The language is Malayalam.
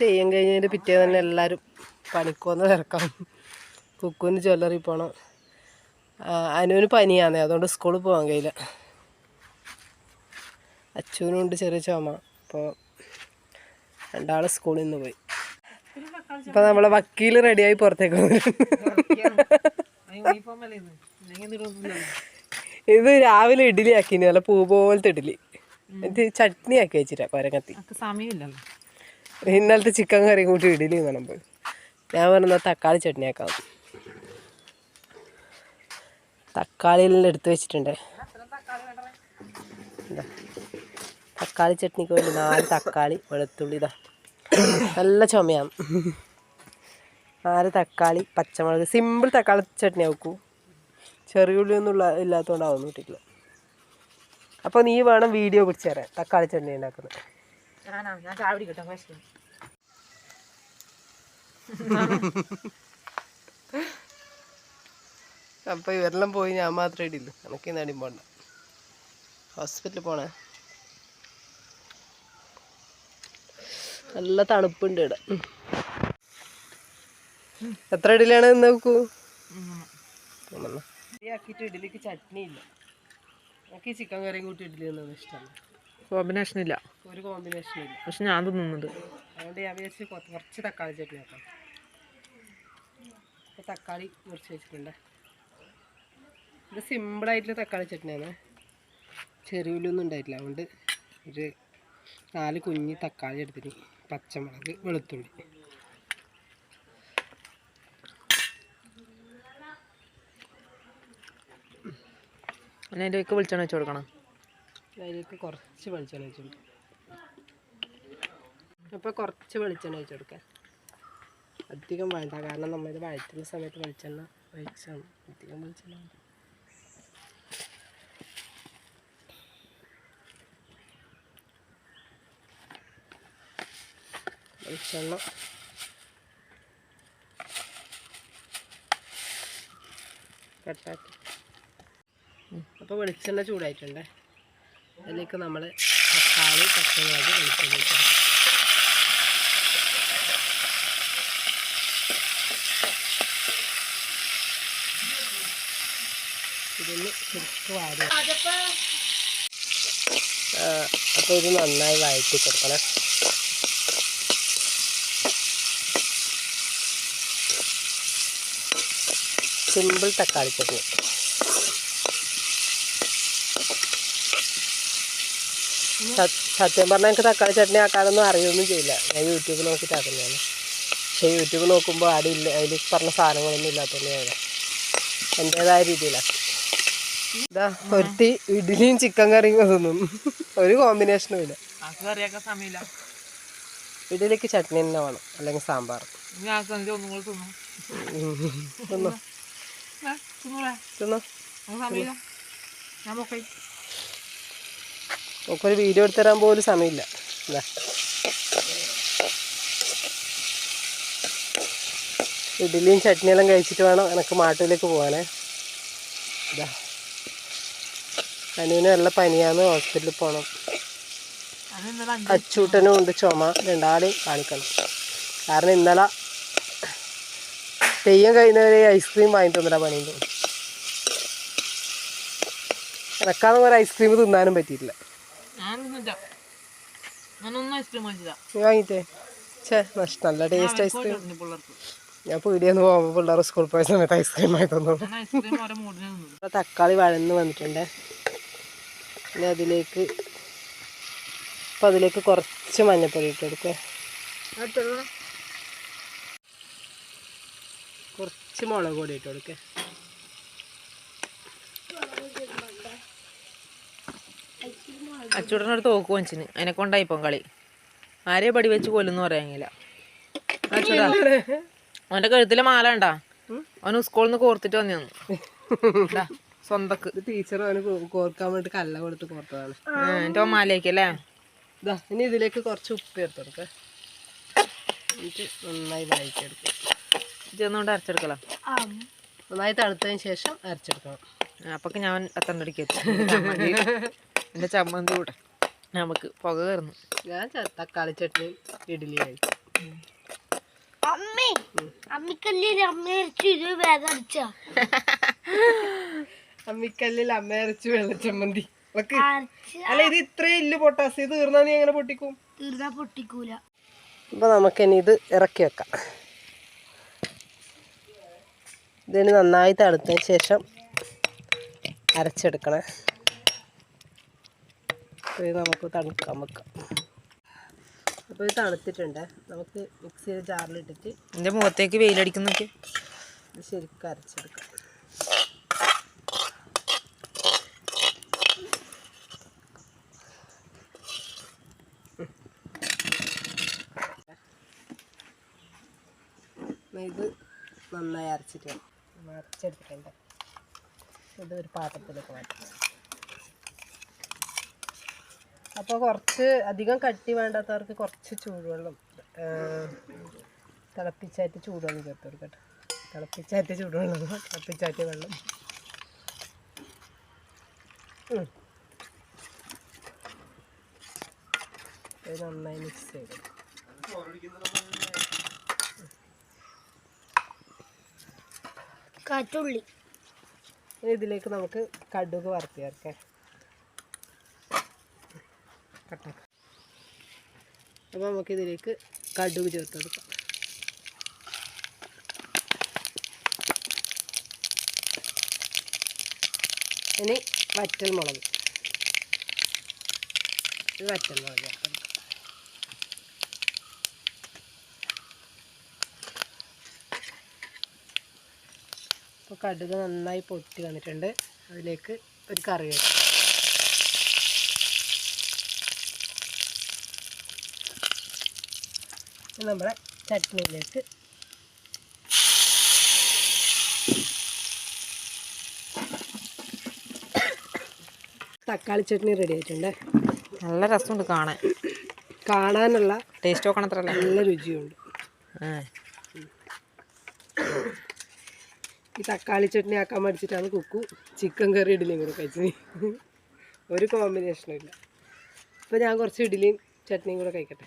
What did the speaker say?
തെയ്യം കഴിഞ്ഞതിന്റെ പിറ്റേ തന്നെ എല്ലാവരും പണിക്കൊന്ന് തിരക്കാം. കുക്കുവിന് ജ്വല്ലറി പോകണം അനുവിന് പനിയാന്നേ അതുകൊണ്ട് സ്കൂളിൽ പോകാൻ കഴിയില്ല. അച്ചുവിനും ഉണ്ട് ചെറിയ ചോമ. അപ്പോൾ രണ്ടാൾ സ്കൂളിൽ നിന്ന് പോയി. ഇപ്പം നമ്മളെ വക്കീൽ റെഡിയായി പുറത്തേക്ക് ഇത് രാവിലെ ഇഡ്ഡലി ആക്കിന്. നല്ല പൂ പോലത്തെ ഇഡ്ഡലി. എന്നിട്ട് ചട്നി ആക്കി വെച്ചിട്ടാ കൊരങ്ങത്തി. സമയമില്ലല്ലോ. ഇന്നലത്തെ ചിക്കൻ കറി കൂട്ടി ഇഡലി പോയി. ഞാൻ പറഞ്ഞ തക്കാളി ചട്നി ആക്കാം. തക്കാളിയെല്ലാം എടുത്ത് വെച്ചിട്ടുണ്ട്. തക്കാളി ചട്നിക്ക് വേണ്ടി നാല് തക്കാളി വെളുത്തുള്ളി ഇതാ. നല്ല ചുമയാണ് നാല് തക്കാളി പച്ചമുളക്. സിമ്പിൾ തക്കാളി ചട്നി ആക്കൂ. ചെറിയ ഉള്ളിയൊന്നും ഉള്ള ഇല്ലാത്തതുകൊണ്ടാവുന്നു കിട്ടിയില്ല അപ്പോൾ നീ വേണം വീഡിയോ പിടിച്ചു തരാൻ. തക്കാളി ചട്നി ഉണ്ടാക്കുന്നത്. ഞാനാ ഞാൻ ചായ പിടിക്കട്ടെ വിശക്കുന്നു. അപ്പോൾ ഇവരെല്ലാം പോയി ഞാൻ മാത്രമേ ഇടില്ല എനിക്ക് ഇന്ന് അടിയും പോണ്ട. ഹോസ്പിറ്റലിൽ പോണേ. നല്ല തണുപ്പുണ്ട് ഇവിടെ. എത്ര ഇഡലിയാണ് നോക്കൂ ഇഡലിക്ക് ചട്നി ഇല്ല എനിക്ക് ചിക്കൻ കറിയും കൂട്ടി ഇഡലി ഒന്നും ഇഷ്ടമല്ല. കോമ്പിനേഷൻ ഇല്ല. ഒരു കോമ്പിനേഷൻ ഇല്ല. പക്ഷെ ഞാൻ തിന്നുന്നുണ്ട് അതുകൊണ്ട് ഞാൻ വിചാരിച്ച് കുറച്ച് തക്കാളി ചട്നി ആക്കാം. തക്കാളി മുറിച്ച് വെച്ചിട്ടുണ്ട്. ഇത് സിമ്പിളായിട്ടുള്ള തക്കാളി ചട്നിയാണ്. ചെറിയ ഉള്ളിയൊന്നും ഉണ്ടായിട്ടില്ല. അതുകൊണ്ട് ഒരു നാല് കുഞ്ഞ് തക്കാളി എടുത്തിട്ട് പച്ചമുളക് വെളുത്തുള്ളി. അതിന്റെ ഒക്കെ വിളിച്ചാണ് വെച്ച് കൊടുക്കണം. അതിലേക്ക് കുറച്ച് വെളിച്ചെണ്ണ വെച്ചു കൊടുക്കാം. അപ്പോൾ കുറച്ച് വെളിച്ചെണ്ണ വെച്ച് കൊടുക്കാം. അധികം വേണ്ട. കാരണം നമ്മൾ ഇത് വഴറ്റുന്ന സമയത്ത് വെളിച്ചെണ്ണ ഒഴിച്ചാണ്. അധികം വെളിച്ചെണ്ണ. വെളിച്ചെണ്ണ. കട്ടാക്കി. അപ്പോൾ വെളിച്ചെണ്ണ ചൂടായിട്ടുണ്ട്. അതിലേക്ക് നമ്മൾ തക്കാളി പച്ചമുളക് വെളിച്ചെണ്ണ. ഇതൊന്ന് ശരിക്കും വാടി അപ്പോൾ ഇത് നന്നായി വഴറ്റി കൊടുക്കണം സിമ്പിൾ തക്കാളി ചട്നി സത്യം പറഞ്ഞാൽ എനിക്ക് തക്കാളി ചട്നി ആക്കാനൊന്നും അറിയൊന്നും ചെയ്യില്ല. ഞാൻ യൂട്യൂബ് നോക്കിയിട്ട് ആക്കുന്നതാണ് പക്ഷേ യൂട്യൂബ് നോക്കുമ്പോൾ അതില്ല അതിൽ പറഞ്ഞ സാധനങ്ങളൊന്നും ഇല്ലാത്തതുകൊണ്ട് ഞാൻ എന്റേതായ രീതിയിലാക്കി. ഇതാ ഒരുത്തി ഇഡ്ഡലിയും ചിക്കൻ കറിയും തിന്നും. ഒരു കോമ്പിനേഷനും ഇല്ല. ഇഡ്ഡലിക്ക് ചട്നി തന്നെ വേണം. അല്ലെങ്കിൽ സാമ്പാർ. തിന്നു? തിന്നോ ഏ, തിന്നൂലേ തിന്നോ നമുക്ക് സമയമില്ല ഞാൻ പോക്കേ നമുക്കൊരു വീഡിയോ എടുത്തു തരാൻ പോലും സമയമില്ല. ഇഡലിയും ഇഡ്ഡലിയും ചട്നിയെല്ലാം കഴിച്ചിട്ട് വേണം എനിക്ക് മാട്ടിലേക്ക് പോകാനേ. ഇതാ അനിയനും നല്ല പനിയാന്ന് ഹോസ്പിറ്റലിൽ പോകണം അച്ചൂട്ടനും ഉണ്ട് ചുമ രണ്ടാളെയും കാണിക്കണം. കാരണം ഇന്നലെ തെയ്യം കഴിയുന്നവരെ ഐസ്ക്രീം വാങ്ങി തന്നിട്ടാ പണിയും എനക്കാണെങ്കിൽ ഒരു ഐസ്ക്രീം തിന്നാനും പറ്റിയിട്ടില്ല. ഛേ നഷ്ടം നല്ല ടേസ്റ്റ് ഐസ്ക്രീം ഞാൻ പീടിയെന്ന് പോകുമ്പോൾ പിള്ളേർ സ്കൂൾ പോയ സമയത്ത് ഐസ്ക്രീം ആയി തന്നോളൂ തക്കാളി വഴന്ന് വന്നിട്ടുണ്ട്. പിന്നെ അതിലേക്ക് അപ്പം അതിലേക്ക് കുറച്ച് മഞ്ഞപ്പൊടി ഇട്ട് കൊടുക്കുക കുറച്ച് മുളക് പൊടി ഇട്ട് കൊടുക്കുക അച്ചൂട്ടനൊരു തോക്ക് വാങ്ങിച്ചിന് അതിനെ കൊണ്ടായി ഇപ്പം കളി. ആരെയും പടി വെച്ച് കൊല്ലുന്നു പറയാങ്ങില്ല അച്ചൂട്ടാ അവന്റെ കഴുത്തിലെ മാല ഉണ്ടാ അവന് സ്കൂളിൽ നിന്ന് കോർത്തിട്ട് വന്നു സ്വന്തക്ക്. ടീച്ചർ അവന് കോർക്കാൻ വേണ്ടി കല്ല കൊടുത്ത് കോർത്തതാണ്. എന്റെ മാലയ്ക്ക് അല്ലേ? ഇതാ ഇനി ഇതിലേക്ക് കുറച്ച് ഉപ്പ് ചേർത്ത് കൊടുക്കുക എന്നിട്ട് നന്നായി വഴറ്റിയെടുക്കുക ചെന്നുകൊണ്ട് അരച്ചെടുക്കലാം? നന്നായി തണുത്തതിന് ശേഷം അരച്ചെടുക്കണം. അപ്പൊക്ക് ഞാൻ എത്തണ്ടടിക്ക് ചമ്മന്തി എന്റെ ചമ്മന്തി കൂടെ നമുക്ക് പുക കയറുന്നു. ഞാൻ തക്കാളി ചട്നി ഇഡ്ഡലി കഴിക്കും അമ്മേ അമ്മിക്കല്ലേ അമ്മ അരച്ചു ഇത് വേഗം അടിച്ച. അമ്മിക്കല്ലിൽ അമ്മ അരച്ച്. വെള്ളച്ചമ്മന്തി അല്ല ഇത് ഇത്രയും ഇല്ല പൊട്ടാസ്. ഇത് തീർന്നാ നീ എങ്ങനെ പൊട്ടിക്കും? തീർന്നാ പൊട്ടിക്കൂല. അപ്പൊ നമുക്കിനി ഇത് ഇറക്കി വെക്കാം. ഇതിന് നന്നായി തണുത്തതിന് ശേഷം അരച്ചെടുക്കണേ. ഇത് നമുക്ക് തണുക്കാൻ വെക്കാം. അപ്പോൾ ഇത് തണുത്തിട്ടുണ്ട്. നമുക്ക് മിക്സ് ചെയ്ത് ജാറിലിട്ടിട്ട് എന്റെ മുഖത്തേക്ക് വെയിലടിക്കുന്നൊക്കെ. ഇത് ശരിക്കും അരച്ചെടുക്കാം ഇത് നന്നായി അരച്ചിട്ട് അരച്ചെടുത്തിട്ടുണ്ട്. ഇത് ഒരു പാത്രത്തിലേക്ക് മാറ്റി. അപ്പോൾ കുറച്ച് അധികം കട്ടി വേണ്ടാത്തവർക്ക് കുറച്ച് ചൂടുവെള്ളം തിളപ്പിച്ചായിട്ട് ചൂടുവെള്ളം ചേർത്ത് കൊടുക്കട്ടെ. തിളപ്പിച്ചായിട്ട് ചൂടുവെള്ളം തിളപ്പിച്ചായിട്ട് വെള്ളം. ഇത് നന്നായി മിക്സ് ചെയ്ത് കാറ്റുള്ളി. ഇതിലേക്ക് നമുക്ക് കടുക് വറുത്തി ചേർക്കാം. കട്ടാക്കാം അപ്പോൾ നമുക്ക് ഇതിലേക്ക് കടുക് ചേർത്ത് കൊടുക്കാം ഇനി വറ്റൽ മുളക്. വറ്റൽ മുളക് ചേർക്കാം അപ്പോൾ കടുക് നന്നായി പൊട്ടി വന്നിട്ടുണ്ട്. അതിലേക്ക് ഒരു കറി വെക്കാം. നമ്മുടെ ചട്നിയിലേക്ക്. തക്കാളി ചട്നി റെഡി ആയിട്ടുണ്ട്. നല്ല രസമുണ്ട് കാണാൻ. കാണാനുള്ള ടേസ്റ്റ് നോക്കണം അത്ര നല്ല രുചിയുണ്ട്. ഈ തക്കാളി ചട്നി ആക്കാൻ മടിച്ചിട്ടാണ് കുക്കു ചിക്കൻ കറി ഇഡ്ഡലിയും കൂടെ കഴിച്ചത്. ഒരു കോമ്പിനേഷനും ഇല്ല. അപ്പോൾ ഞാൻ കുറച്ച് ഇഡ്ഡലിയും ചട്നിയും കൂടെ കഴിക്കട്ടെ?